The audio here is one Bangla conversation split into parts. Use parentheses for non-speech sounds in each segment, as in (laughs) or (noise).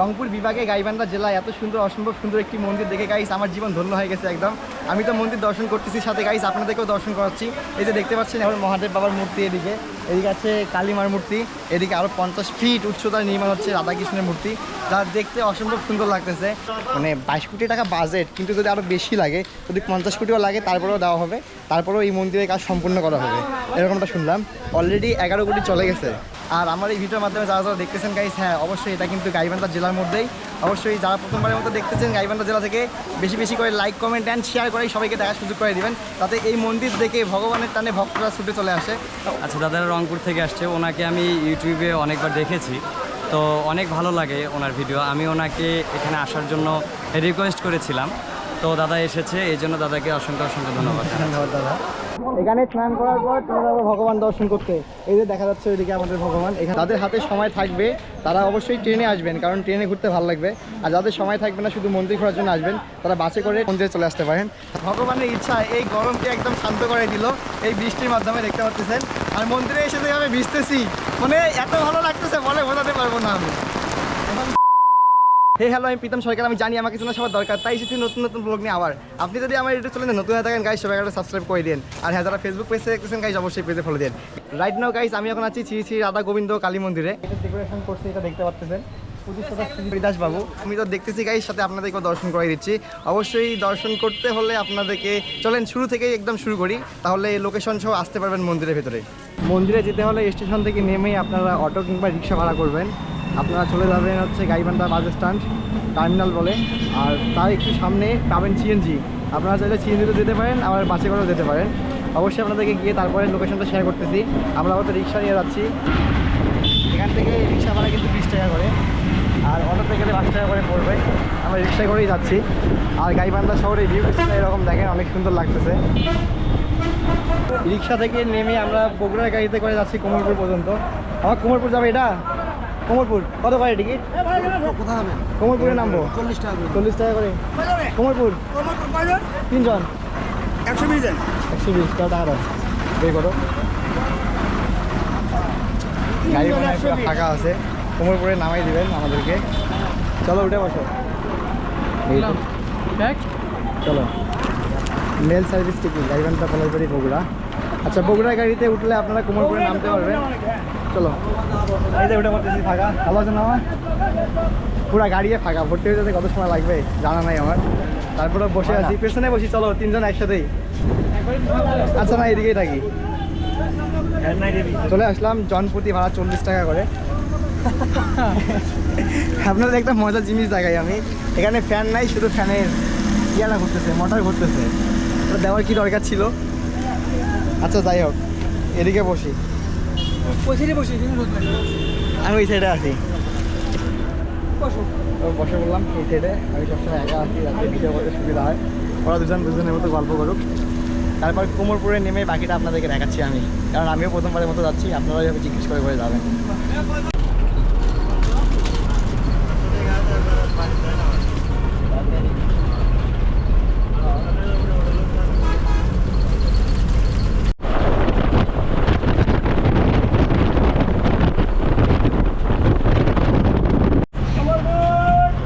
রংপুর বিভাগে গাইবান্ধা জেলায় এত সুন্দর, অসম্ভব সুন্দর একটি মন্দির দেখে গাইস আমার জীবন ধন্য হয়ে গেছে একদম। আমি তো মন্দির দর্শন করতেছি, সাথে গাইস আপনাদেরকেও দর্শন করাচ্ছি। এই যে দেখতে পাচ্ছেন, এখন মহাদেব বাবার মূর্তি এদিকে। এদিকে আছে কালীমার মূর্তি, এদিকে আরও পঞ্চাশ ফিট উচ্চতায় নির্মাণ হচ্ছে রাধাকৃষ্ণের মূর্তি। যা দেখতে অসম্ভব সুন্দর লাগতেছে। মানে বাইশ কোটি টাকা বাজেট কিন্তু যদি আরও বেশি লাগে, যদি পঞ্চাশ কোটিও লাগে, তারপরেও দেওয়া হবে। তারপরেও এই মন্দিরের কাজ সম্পূর্ণ করা হবে। এরকমটা শুনলাম। অলরেডি এগারো কোটি চলে গেছে। আর আমার এই ভিডিওর মাধ্যমে যারা যারা দেখতেছেন গাইস হ্যাঁ অবশ্যই এটা কিন্তু গাইবান্ধা জেলার মধ্যেই অবশ্যই যারা প্রথমবারের মতো দেখতেছেন গাইবান্ধা জেলা থেকে বেশি বেশি করে লাইক কমেন্ট অ্যান্ড শেয়ার করে সবাইকে দেখার সুযোগ করে দিবেন। তাতে এই মন্দির দেখে ভগবানের টানে ভক্তরা ছুটে চলে আসে। আচ্ছা দাদারা রংপুর থেকে আসছে। ওনাকে আমি ইউটিউবে অনেকবার দেখেছি। তো অনেক ভালো লাগে ওনার ভিডিও আমি ওনাকে এখানে আসার জন্য রিকোয়েস্ট করেছিলাম। তো দাদা এসেছে এই জন্য দাদাকে অসংখ্য অসংখ্য ধন্যবাদ। ধন্যবাদ দাদা। এখানে স্নান করার পর তোমরা ভগবান দর্শন করতে। এই যে দেখা যাচ্ছে ওইদিকে আমাদের ভগবান। এখানে যাদের হাতে সময় থাকবে, তারা অবশ্যই ট্রেনে আসবেন, কারণ ট্রেনে ঘুরতে ভালো লাগবে। আর যাদের সময় থাকবে না, শুধু মন্দির ঘোরার জন্য আসবেন, তারা বাসে করে মন্দিরে চলে আসতে পারেন। ভগবানের ইচ্ছা, এই গরমকে একদম শান্ত করে দিল, এই বৃষ্টির মাধ্যমে দেখতে পাচ্ছেন। আর মন্দিরে এসে যেভাবে ভিজতেছি মানে এত ভালো লাগতেছে, বলে বোঝাতে পারব না আমি। হে হ্যালো, আমি প্রীতম সরকার, আমি জানি আমাকে শোনা সবার দরকার। তাই এসেছি নতুন নতুন ব্লগ নিয়ে আবার। আপনি যদি আমার ইউটিউব চ্যানেলে নতুন হয়ে থাকেন গাইজ সবাই একটা সাবস্ক্রাইব করে দিন আর হ্যাঁ যারা ফেসবুক পেজে দেখতেছেন গাইজ অবশ্যই পেজে ফলো দিন রাইট নাও গাইজ আমি এখন আছি শ্রী শ্রী রাধা গোবিন্দ কালী মন্দিরে। ডেকোরেশন করছে, এটা দেখতে পাচ্ছেন। দাস বাবু। আমি তো দেখতেছি গাইজ সাথে আপনাদেরকেও দর্শন করে দিচ্ছি। অবশ্যই দর্শন করতে হলে আপনাদেরকে, চলেন, শুরু থেকেই একদম শুরু করি। তাহলে লোকেশন সহ আসতে পারবেন মন্দিরের ভেতরে। মন্দিরে যেতে হলে স্টেশন থেকে নেমেই আপনারা অটো কিংবা রিক্সা ভাড়া করবেন। আপনারা চলে যাবেন হচ্ছে গাইবান্ধা বাস স্ট্যান্ড, টার্মিনাল বলে। আর তার একটু সামনে পাবেন সিএনজি আপনারা চাইলে সিএনজিতে যেতে পারেন, আবার বাসে করেও যেতে পারেন। অবশ্যই আপনাদেরকে গিয়ে তারপরে লোকেশনটা শেয়ার করতেছি। আমরা হয়তো রিক্সা নিয়ে যাচ্ছি। এখান থেকে রিক্সা ভাড়া কিন্তু বিশ টাকা করে। আর অটোতে গেলে পাঁচ টাকা করে পড়বে। আমরা রিক্সায় করেই যাচ্ছি। আর গাইবান্ধা শহরে ভিউ এরকম দেখেন, অনেক সুন্দর লাগতেছে। রিক্সা থেকে নেমে আমরা বগুড়ার গাড়িতে করে যাচ্ছি কোমরপুর পর্যন্ত। আমার কোমরপুর যাবে এটা? কোমরপুর কত করে টিকিট? কোথায় কোমরপুরে নামবো। চল্লিশ টাকা চল্লিশ টাকা করে। কোমরপুর তিনজন। একশো বিশ একশো বিশ টাকা টাকা দাও। করো গাড়ি ফাঁকা আছে। কোমরপুরে নামাই দিবেন আমাদেরকে। চলো উঠে বসো। চলো। Mail service ticket Gaibandha Palashbari Bogura. আচ্ছা বগুড়া গাড়িতে উঠলে আপনারা কোমরপুরে নামতে পারবেন। চলো। এই যে উঠে পড়তেছি ফাঁকা। ভালো আছে না আমার? পুরা গাড়িয়ে ফাঁকা। ভর্তি হয়ে যেতে কত সময় লাগবে? জানা নাই আমার। তারপরে বসে আছি। পেছনে বসি, চলো, তিনজন একসাথেই। আচ্ছা না, এদিকেই থাকি। চলে আসলাম জনপ্রতি ভাড়া চল্লিশ টাকা করে। আপনাদের একটা মজার জিনিস দেখাই আমি। এখানে ফ্যান নাই, শুধু ফ্যানের ইয়াটা ঘুরতেছে মোটর ঘুরতেছে। ওটা দেওয়ার কি দরকার ছিল? আচ্ছা যাই হোক। এদিকে বসি। পয়সারই বসে আমি ওই সাইডে আছি। বসো। বসে বললাম এই সাইডে আমি সবসময় একা আছি যাতে ভিডিও করতে সুবিধা হয়। ওরা দুজন দুজনের মতো গল্প করুক। তারপর কোমরপুরে নেমে বাকিটা আপনাদেরকে দেখাচ্ছি আমি। কারণ আমিও প্রথমবারের মতো যাচ্ছি আপনারা জিজ্ঞেস করে করে যাবেন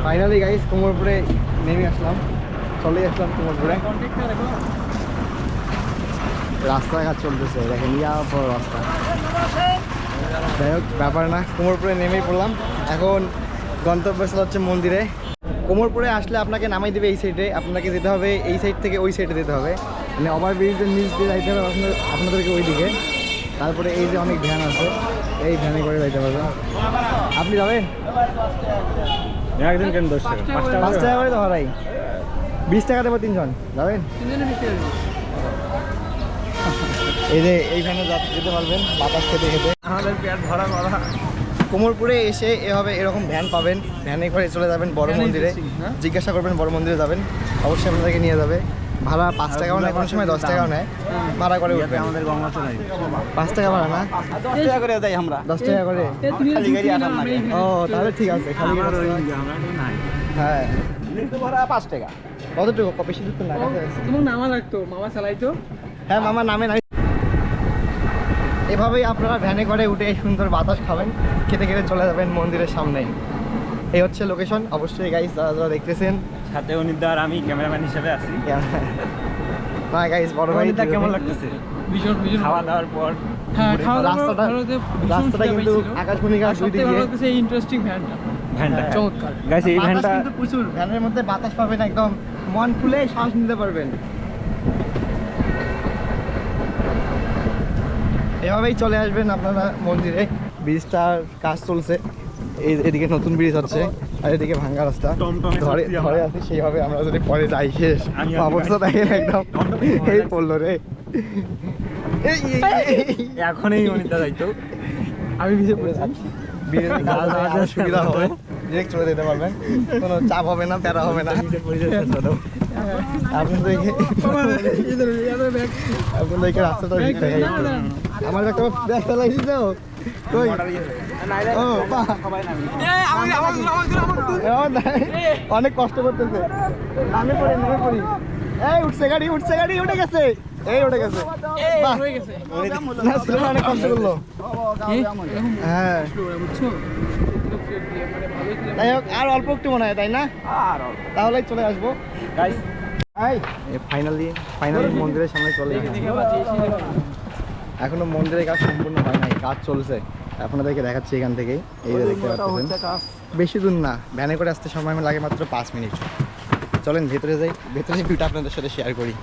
ফাইনালি গাইস কোমরপুরে নেমে আসলাম। চলে আসলাম কোমরপুরে রাস্তাঘাট চলতেছে, দেখেন রাস্তা। যাই হোক, ব্যাপার না কোমরপুরে নেমেই পড়লাম। এখন গন্তব্যস্থল হচ্ছে মন্দিরে। কোমরপুরে আসলে আপনাকে নামাই দেবে এই সাইডে আপনাকে যেতে হবে এই সাইড থেকে ওই সাইডে যেতে হবে। মানে ওভার ব্রিজের নিচ দিয়ে যাইতে হবে আপনাদেরকে ওই দিকে তারপরে এই যে অনেক ভ্যান আছে, এই ভ্যানে করে যাইতে পারবেন আপনি যাবেন? একদিন কেন দশ টাকা? পাঁচ টাকা করে তো হারাই বিশ টাকা দেবো তিনজন। যাবেন? এই যে এইখানে যেতে পারবেন বাতাস খেতে খেতে। আমাদের পেট ভরা করা কোমরপুরে এসে এভাবে এরকম ভ্যান পাবেন ভ্যানে করে চলে যাবেন বড় মন্দিরে। হ্যাঁ? জিজ্ঞাসা করবেন বড় মন্দিরে যাবেন। অবশ্যই আপনাদেরকে নিয়ে যাবে। ভাড়া পাঁচ টাকাও নেয় কোনো সময় দশ টাকাও নেয়। ভাড়া করে উঠবেন। আমাদের পাঁচ টাকা ভাড়া না? দশ টাকা করে যাই আমরা। দশ টাকা করে? ও তাহলে ঠিক আছে খালি গাড়ি হ্যাঁ। ভাড়া পাঁচ টাকা। কতটুকু? ক- বেশি দূর তো না তোমার নামা লাগতো মামা চালাইতো? হ্যাঁ মামা নামে নাই। এভাবেই আপনারা ভ্যানে করে উঠে সুন্দর বাতাস খাবেন খেতে খেতে চলে যাবেন মন্দিরের সামনে এই হচ্ছে লোকেশন অবশ্যই গাইস যারা যারা দেখতেছেন সাথে অনিদার আমি ক্যামেরাম্যান হিসেবে আছি। না গাইস বড় ভাই অনিদা কেমন লাগতেছে? ভীষণ ভীষণ খাওয়া দাওয়ার পর। হ্যাঁ রাস্তাটা রাস্তাটা কিন্তু পাইছিল। আকাশমণি গাছ দুই দিকে। ভালো লাগতেছে এই ইন্টারেস্টিং ভ্যানটা। ভ্যানটা। চমৎকার। গাইস এই ভ্যানটা কিন্তু প্রচুর। ভ্যানের মধ্যে বাতাস পাবেন একদম। মন খুলে শ্বাস নিতে পারবেন। এভাবেই চলে আসবেন আপনারা মন্দিরে। ব্রিজটার কাজ চলছে। এদিকে নতুন ব্রিজ হচ্ছে আর এদিকে ভাঙ্গা রাস্তা। ধরে ধরে আছি সেইভাবে আমরা যদি পরে যাই শেষ। অবস্থা দেখেন একদম। এই পড়ল রে। এখনই অনিদা যাইতো। আমি ভিজে পড়ে আওয়াজ সুবিধা হবে। ডিরেক্ট চলে যেতে পারবেন। কোনো চাপ হবে না প্যারা হবে না। আপনাদেরকে আপনাদেরকে রাস্তাটা আমার একটা ব্যাগ চালাইছি তো অনেক কষ্ট করতেছে। নামে পড়ি নামে পড়ি। এই উঠছে গাড়ি উঠছে গাড়ি উঠে গেছে। এই উঠে গেছে। না ছেলেটা অনেক কষ্ট করল। হ্যাঁ। যাই হোক আর অল্প একটু মনে হয় তাই না? আর তাহলে চলে আসব। গাইস ফাইনালি ফাইনালি মন্দিরের সামনে চলে এখনও মন্দিরের কাজ সম্পূর্ণ হয় নাই কাজ চলছে। আপনাদেরকে দেখাচ্ছি এখান থেকেই। এই দেখতে পাচ্ছেন। বেশি দূর না ভ্যানে করে আসতে সময় লাগে মাত্র পাঁচ মিনিট। চলেন ভেতরে যাই। ভেতরে ভিউটা আপনাদের সাথে শেয়ার করি।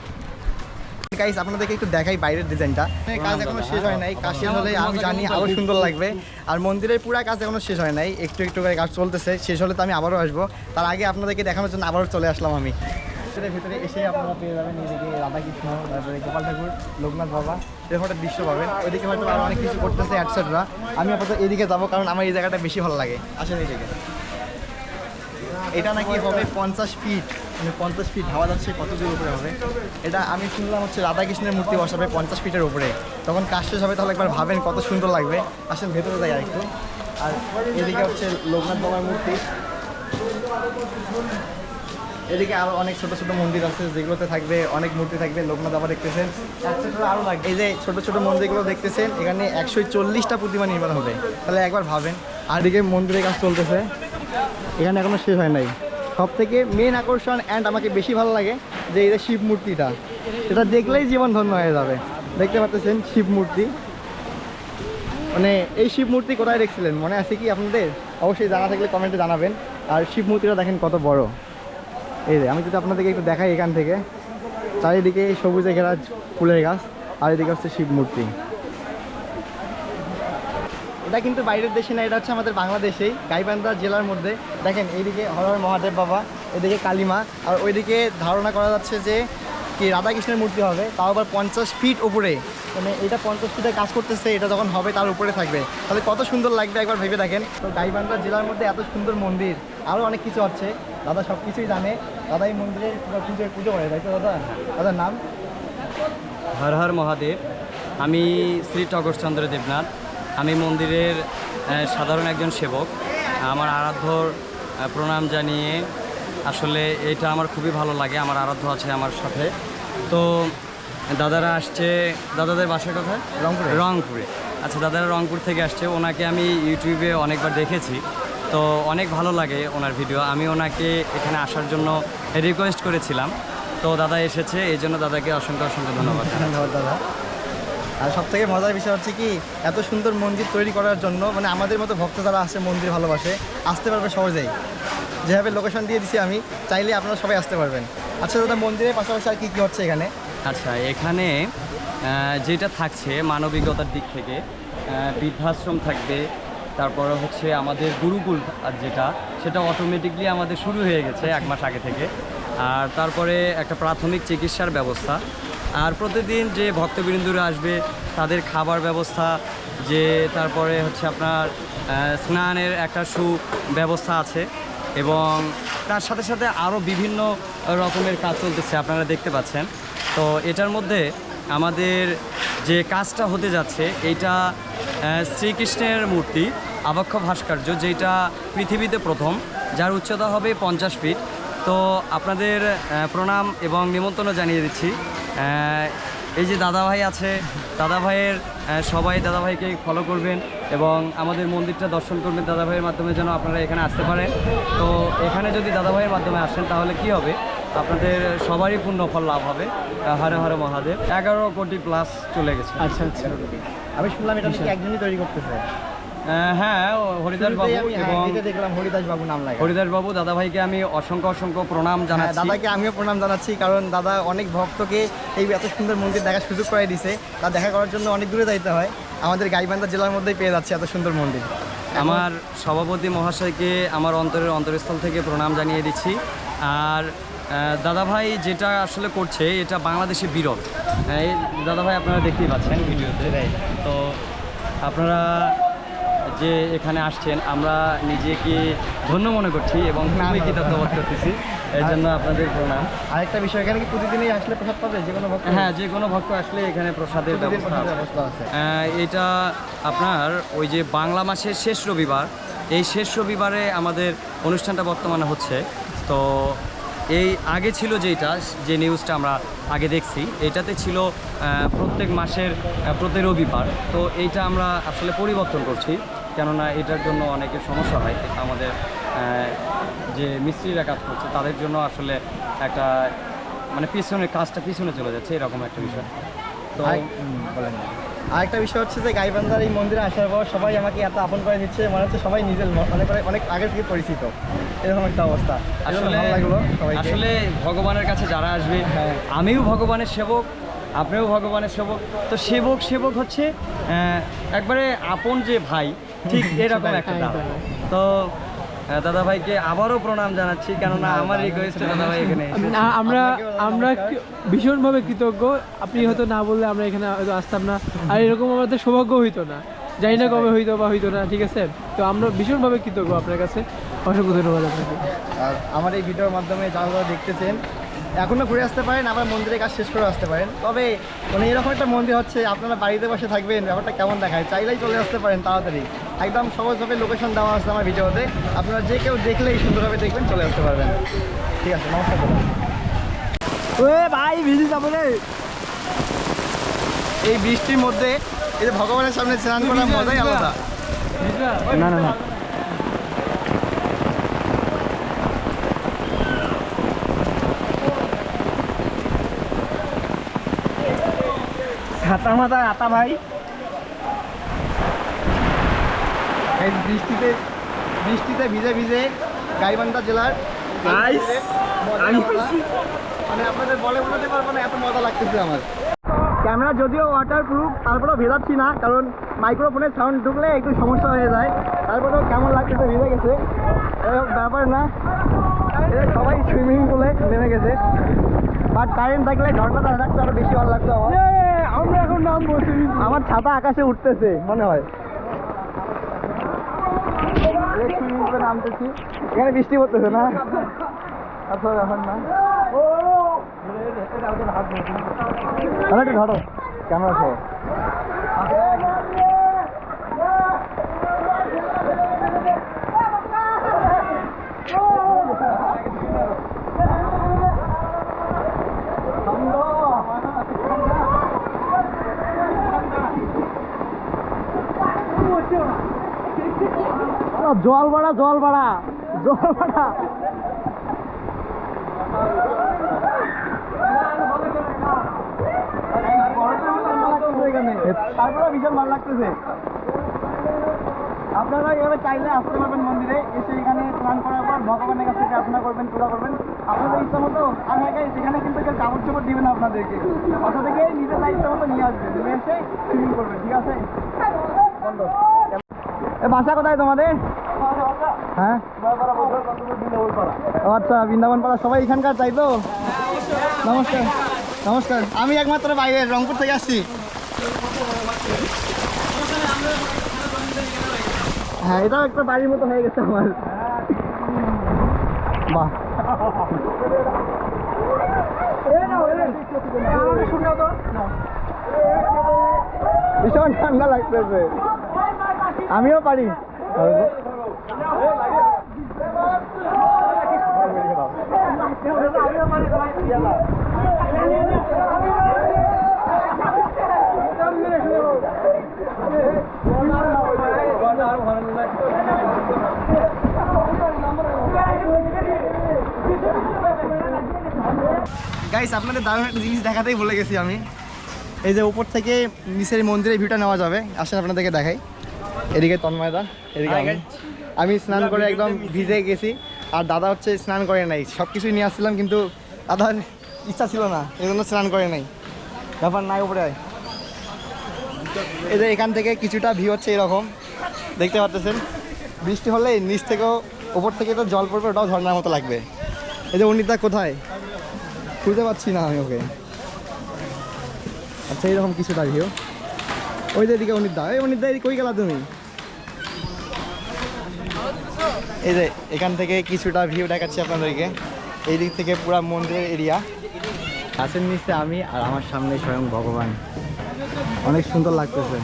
গাইস আপনাদেরকে একটু দেখাই বাইরের ডিজাইনটা কাজ এখনও শেষ হয় নাই। কাজ শেষ হলে আমি জানি আরও সুন্দর লাগবে। আর মন্দিরের পুরো কাজ এখনও শেষ হয় নাই। একটু একটু করে কাজ চলতেছে। শেষ হলে তো আমি আবারও আসব। তার আগে আপনাদেরকে দেখানোর জন্য আবারও চলে আসলাম আমি। ভিতরে ভিতরে এসে আপনারা পেয়ে যাবেন। এইদিকে রাধাকৃষ্ণ, তারপরে গোপাল ঠাকুর, লোকনাথ বাবা, এরকম একটা দৃশ্য পাবেন। ওইদিকে হয়তো আরও অনেক কিছু করতেছে অ্যাটসেট্রা আমি আপাতত এদিকে যাব কারণ আমার এই জায়গাটা বেশি ভালো লাগে। আসেন এইদিকে এটা নাকি হবে পঞ্চাশ ফিট মানে পঞ্চাশ ফিট হাওয়া যাচ্ছে, কত দূর উপরে হবে? এটা আমি শুনলাম হচ্ছে রাধাকৃষ্ণের মূর্তি বসাবে পঞ্চাশ ফিটের উপরে। তখন কাজ শেষ হবে তাহলে একবার ভাবেন কত সুন্দর লাগবে। আসেন ভেতরে যাই আরেকটু। আর এদিকে হচ্ছে লোকনাথ বাবার মূর্তি। এদিকে আরও অনেক ছোট ছোট মন্দির আছে, যেগুলোতে থাকবে, অনেক মূর্তি থাকবে, লোকনাথ বাবা দেখতেছেন। আরও লাগবে। এই যে ছোট ছোট মন্দিরগুলো দেখতেছেন, এখানে একশো চল্লিশটা প্রতিমা নির্মাণ হবে। তাহলে একবার ভাবেন। আর এদিকে মন্দিরের কাজ চলতেছে। এখানে এখনও শেষ হয় নাই। সব থেকে মেন আকর্ষণ অ্যান্ড আমাকে বেশি ভালো লাগে যে এই যে শিব মূর্তিটা। এটা দেখলেই জীবন ধন্য হয়ে যাবে। দেখতে পাচ্ছেন শিব মূর্তি। মানে এই শিব মূর্তি কোথায় দেখছিলেন? মনে আছে কি আপনাদের? অবশ্যই জানা থাকলে কমেন্টে জানাবেন। আর শিব মূর্তিটা দেখেন কত বড়। এই আমি যদি আপনাদেরকে একটু দেখাই এখান থেকে, চারিদিকে সবুজে ঘেরা ফুলের গাছ, আর এদিকে হচ্ছে শিব মূর্তি। এটা কিন্তু বাইরের দেশে না, এটা হচ্ছে আমাদের বাংলাদেশেই, গাইবান্ধা জেলার মধ্যে। দেখেন, এইদিকে হরহর মহাদেব বাবা, এদিকে কালিমা, আর ওইদিকে ধারণা করা যাচ্ছে যে কি রাধাকৃষ্ণের মূর্তি হবে, তাও আবার পঞ্চাশ ফিট উপরে। মানে এটা পঞ্চাশ ফিটে কাজ করতেছে, এটা যখন হবে তার উপরে থাকবে। তাহলে কত সুন্দর লাগবে একবার ভেবে দেখেন। তো গাইবান্ধা জেলার মধ্যে এত সুন্দর মন্দির আরও অনেক কিছু আছে। দাদা সব কিছুই জানে। দাদা এই মন্দিরের পুজো পুজো করে, তাই তো দাদা? দাদার নাম? হর হর মহাদেব। আমি শ্রী টগরচন্দ্র দেবনাথ। আমি মন্দিরের সাধারণ একজন সেবক। আমার আরাধ্যর প্রণাম জানিয়ে আসলে এটা আমার খুবই ভালো লাগে আমার আরাধ্য আছে আমার সাথে। তো দাদারা আসছে দাদাদের বাসার কথা রংপুরে। রংপুরে। আচ্ছা দাদারা রংপুর থেকে আসছে ওনাকে আমি ইউটিউবে অনেকবার দেখেছি। তো অনেক ভালো লাগে ওনার ভিডিও আমি ওনাকে এখানে আসার জন্য রিকোয়েস্ট করেছিলাম। তো দাদা এসেছে এই জন্য দাদাকে অসংখ্য অসংখ্য ধন্যবাদ। (laughs) ধন্যবাদ দাদা। আর সব থেকে মজার বিষয় হচ্ছে কি এত সুন্দর মন্দির তৈরি করার জন্য মানে আমাদের মতো ভক্ত যারা আসে মন্দির ভালোবাসে আসতে পারবে সহজেই। যেভাবে লোকেশন দিয়ে দিছি আমি, চাইলে আপনারা সবাই আসতে পারবেন। আচ্ছা দাদা, মন্দিরের পাশাপাশি আর কী কী হচ্ছে এখানে? আচ্ছা এখানে যেটা থাকছে মানবিকতার দিক থেকে বৃদ্ধাশ্রম থাকবে, তারপরে হচ্ছে আমাদের গুরুকুল আর যেটা, সেটা অটোমেটিকলি আমাদের শুরু হয়ে গেছে এক মাস আগে থেকে। আর তারপরে একটা প্রাথমিক চিকিৎসার ব্যবস্থা। আর প্রতিদিন যে ভক্তবৃন্দুরা আসবে, তাদের খাবার ব্যবস্থা, যে তারপরে হচ্ছে আপনার স্নানের একটা সুব্যবস্থা আছে। এবং তার সাথে সাথে আরও বিভিন্ন রকমের কাজ চলতেছে আপনারা দেখতে পাচ্ছেন। তো এটার মধ্যে আমাদের যে কাজটা হতে যাচ্ছে আহ, শ্রীকৃষ্ণের মূর্তি আবক্ষ ভাস্কর্য যেটা পৃথিবীতে প্রথম যার উচ্চতা হবে পঞ্চাশ ফিট। তো আপনাদের প্রণাম এবং নিমন্ত্রণ জানিয়ে দিচ্ছি। এই যে দাদা ভাই আছে দাদা ভাইয়ের সবাই দাদা ভাইকে ফলো করবেন। এবং আমাদের মন্দিরটা দর্শন করবেন দাদাভাইয়ের মাধ্যমে যেন আপনারা এখানে আসতে পারেন। তো এখানে যদি দাদাভাইয়ের মাধ্যমে আসেন তাহলে কি হবে? আপনাদের সবারই পূর্ণ ফল লাভ হবে। হরে হরে মহাদেব। এগারো কোটি প্লাস চলে গেছে। আচ্ছা আচ্ছা। আমি শুনলাম এটা একজনই তৈরি করতেছে আহ, হ্যাঁ হরিদাস বাবু হ্যাঁ, এবং দেখলাম হরিদাস বাবু নাম লাগে হরিদাস বাবু দাদাভাইকে আমি অসংখ্য অসংখ্য প্রণাম হ্যাঁ, জানাচ্ছি। দাদাকে আমিও প্রণাম জানাচ্ছি কারণ দাদা অনেক ভক্তকে এই এত সুন্দর মন্দির দেখার সুযোগ করে দিছে। তা দেখা করার জন্য অনেক দূরে যাইতে হয়। আমাদের গাইবান্ধা জেলার মধ্যেই পেয়ে যাচ্ছে এত সুন্দর মন্দির। আমার সভাপতি মহাশয়কে আমার অন্তরের অন্তরস্থল থেকে প্রণাম জানিয়ে দিচ্ছি। আর দাদা দাদাভাই যেটা আসলে করছে, এটা বাংলাদেশে বিরল। দাদাভাই আপনারা দেখতেই পাচ্ছেন ভিডিওতে। তো আপনারা যে এখানে আসছেন আমরা নিজেকে ধন্য মনে করছি এবং খুবই কৃতজ্ঞ বোধ করতেছি। এর জন্য আপনাদের প্রণাম। আরেকটা বিষয় এখানে কি প্রতিদিনই আসলে প্রসাদ পাবে? যে কোনো ভক্ত? হ্যাঁ যে কোনো ভক্ত আসলে এখানে প্রসাদের ব্যবস্থা আছে। এটা আপনার ওই যে বাংলা মাসের শেষ রবিবার এই শেষ রবিবারে আমাদের অনুষ্ঠানটা বর্তমানে হচ্ছে। তো এই আগে ছিল যেটা যে নিউজটা আমরা আগে দেখছি এটাতে ছিল প্রত্যেক মাসের আহ, প্রতি রবিবার। তো এইটা আমরা আসলে পরিবর্তন করছি কেননা এটার জন্য অনেকের সমস্যা হয়। আমাদের যে মিস্ত্রিরা কাজ করছে তাদের জন্য আসলে একটা মানে পিছনে কাজটা পিছনে চলে যাচ্ছে এরকম একটা বিষয়। তো বলেন। আরেকটা বিষয় হচ্ছে যে গাইবান্ধার এই মন্দিরে আসার পর সবাই আমাকে এত আপন করে দিচ্ছে মনে হচ্ছে সবাই নিজের ম- মনে করে অনেক আগে থেকে পরিচিত। এরকম একটা অবস্থা। আসলে ভালো লাগল আসলে ভগবানের কাছে যারা আসবে হ্যাঁ। আমিও ভগবানের সেবক আপনিও ভগবানের সেবক। তো সেবক সেবক হচ্ছে একবারে আপন যে ভাই ঠিক (laughs) এরকম একটা দাম। তো দাদা ভাইকে আবারও প্রণাম জানাচ্ছি কেননা আমার রিকোয়েস্টে দাদা ভাই। এখানে আমরা। আমরা ভীষণভাবে কৃতজ্ঞ। আপনি হয়তো না বললে আমরা এখানে হয়তো আসতাম না। আর এরকম আমাদের সৌভাগ্য হইতো না। জানি না কবে হইতো বা হইতো না ঠিক আছে? তো আমরা ভীষণভাবে কৃতজ্ঞ আপনার কাছে। অসংখ্য ধন্যবাদ আপনাকে। আর আমার এই ভিডিওর মাধ্যমে যারা যারা দেখতেছেন এখনও ঘুরে আসতে পারেন আবার মন্দিরের কাজ শেষ করে আসতে পারেন। তবে মানে এরকম একটা মন্দির হচ্ছে আপনারা বাড়িতে বসে থাকবেন ব্যাপারটা কেমন দেখায়? চাইলেই চলে আসতে পারেন তাড়াতাড়ি। একদম সহজভাবে লোকেশন দেওয়া আছে আমার ভিডিওতে। আপনারা যে কেউ দেখলেই সুন্দরভাবে দেখবেন চলে আসতে পারবেন। ঠিক আছে নমস্কার ভাই ভিজি যাব রে। এই বৃষ্টির মধ্যে এই যে ভগবানের সামনে স্নান করার মজাই আলাদা। না না না। ছাতা মাথা আতা ভাই। এই বৃষ্টিতে বৃষ্টিতে ভিজে ভিজে গাইবান্ধা জেলার। মানে আপনাদের বলে বোঝাতে পারব না এত মজা লাগতেছে আমার। ক্যামেরা যদিও ওয়াটার প্রুফ তারপরেও ভেজাচ্ছি না কারণ মাইক্রোফোনের সাউন্ড ঢুকলে একটু সমস্যা হয়ে যায়। তারপরেও কেমন লাগতেছে ভিজে গেছে। ব্যাপার না। সবাই সুইমিং পুলে নেমে গেছে। বাট কারেন্ট থাকলে ঝর্ণাটা থাকতে আরও বেশি ভালো লাগতো আমার। আমরা এখন নামবো আমার ছাতা আকাশে উঠতেছে মনে হয়। সুইমিং পুলে নামতেছি এখানে বৃষ্টি পড়তেছে না? আচ্ছা এখন না। তাহলে একটু ধরো, ক্যামেরা সহ। জল বাড়া জল বাড়া জল বাড়া। তারপরে ভীষণ ভালো লাগতেছে। আপনারা এভাবে চাইলে আসতে পারবেন মন্দিরে, এসে এখানে স্নান করার পর ভগবানের কাছে প্রার্থনা করবেন, পূজা করবেন। আপনাদের ইচ্ছা মতো আর হ্যাঁ এখানে কিন্তু কেউ কাপড় চোপড় দিবেন আপনাদেরকে। বাসা থেকে নিজের লাইফটা মতো নিয়ে আসবেন। নিয়ে এসে সুইমিং করবেন, ঠিক আছে? বাসা কোথায় তোমাদের? হ্যাঁ? আচ্ছা বৃন্দাবন পাড়া সবাই এখানকার, তাই তো? নমস্কার। নমস্কার। আমি একমাত্র বাইরে, রংপুর থেকে আসছি। হ্যাঁ এটাও একটা বাড়ির মতো হয়ে গেছে আমার। বাহ। ভীষণ ঠান্ডা লাগতেছে। আমিও পারি। গাইস আপনাদের দারুণ একটা জিনিস দেখাতেই ভুলে গেছি আমি। এই যে উপর থেকে নিচের মন্দিরের ভিউটা নেওয়া যাবে, আসেন আপনাদেরকে দেখাই। এদিকে তন্ময়দা এদিকে আমি। স্নান করে একদম ভিজে গেছি আর দাদা হচ্ছে স্নান করে নাই। সব কিছুই নিয়ে আসছিলাম কিন্তু দাদার ইচ্ছা ছিল না এই জন্য স্নান করে নাই। ব্যাপার নাই উপরে। এই যে এখান থেকে কিছুটা ভিউ হচ্ছে এরকম দেখতে পাচ্ছেন বৃষ্টি হলে নিচ থেকেও ওপর থেকে তো জল পড়বে ওটাও ঝর্ণার মতো লাগবে। এই যে অনিতা কোথায়? খুঁজে পাচ্ছি না আমি ওকে। আচ্ছা এইরকম কিছুটা ভিউ ওই যে এদিকে অনিতা। এই অনিতা কই গেলা তুমি? এই যে এখান থেকে কিছুটা ভিউ দেখাচ্ছি আপনাদেরকে। এই দিক থেকে পুরো মন্দিরের এরিয়া গাছের নিচে আমি আর আমার সামনে স্বয়ং ভগবান। অনেক সুন্দর লাগতেছে।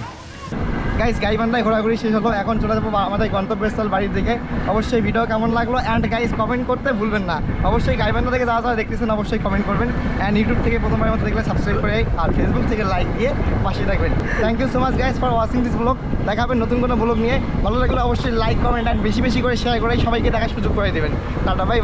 গাইস গাইবান্ধায় ঘোরাঘুরি শেষ হলো। এখন চলে যাব আমাদের গন্তব্যস্থল বাড়ির দিকে। অবশ্যই ভিডিও কেমন লাগল? অ্যান্ড গাইস কমেন্ট করতে ভুলবেন না। অবশ্যই গাইবান্ধা থেকে যারা যারা দেখতেছেন, অবশ্যই কমেন্ট করবেন। অ্যান্ড ইউটিউব থেকে প্রথমবার মতো দেখলে সাবস্ক্রাইব করে আর ফেসবুক থেকে লাইক দিয়ে পাশে থাকবেন। Thank you so much guys for watching this blog দেখা হবে নতুন কোনো ব্লগ নিয়ে। ভালো লাগলে অবশ্যই লাইক কমেন্ট অ্যান্ড বেশি বেশি করে শেয়ার করে সবাইকে দেখার সুযোগ করে দেবেন। Tata bye